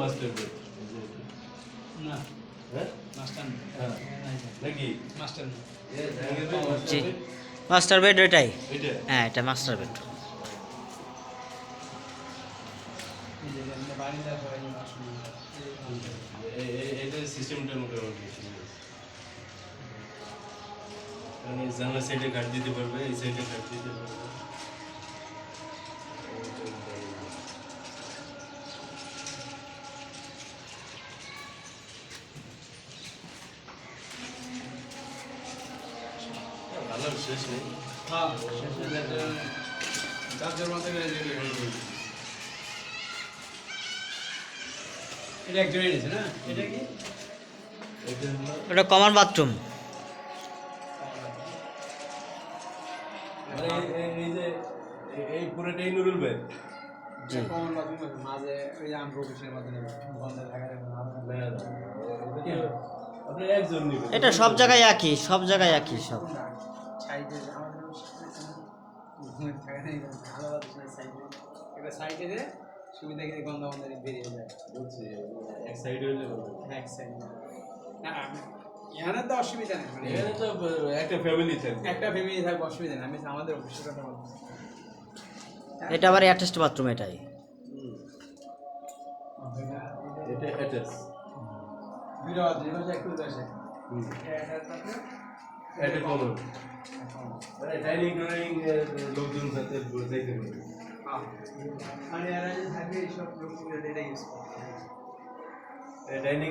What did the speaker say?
Master bed না। হ্যাঁ master না। জি বেড মাস্টার বেড এটাই এটা হ্যাঁ এটা মাস্টার বেড এটা জানলা সাইডে কাট দিতে পারবে এই সাইডে কাট দিতে পারবে। ভালো শেষ নেই। হ্যাঁ শেষে যেটা মতো করে রেডি হয়ে গেল এটা একজন এনেছে না? এটা কি? ওটা কমন বাথরুম মানে এই- এই- এই যে এই- এই পুরোটাই নুরুল ভাই কমন বাথরুম মাঝে ওই আম বন্ধ একজন এটা সব জায়গায় একই সব জায়গায় একই সব। সাইডে আমাদের সাইডে। একটা সাইডে দিয়ে সুবিধা করে গন্ধ গন্ধ বেরিয়ে যায়? বলছি এক সাইডে হইলে এক সাইড। না আমি এখানে তো অসুবিধা নেই মানে এখানে তো একটা ফ্যামিলি থাকবে। একটা ফ্যামিলি থাকবে অসুবিধা নেই আমি আমাদের অফিসের কথা বলছি এটা আবার অ্যাটাচড বাথরুম এটাই। এটা অ্যাটাচ বিরাট জিনিস একটু দেশে এটা কমন মানে ডাইনিং ডাইনিং লোকজন সাথে যাইতে পারবে মানে এরা যে থাকে এইসব লোকগুলো এটা ইউজ করে ডাইনিং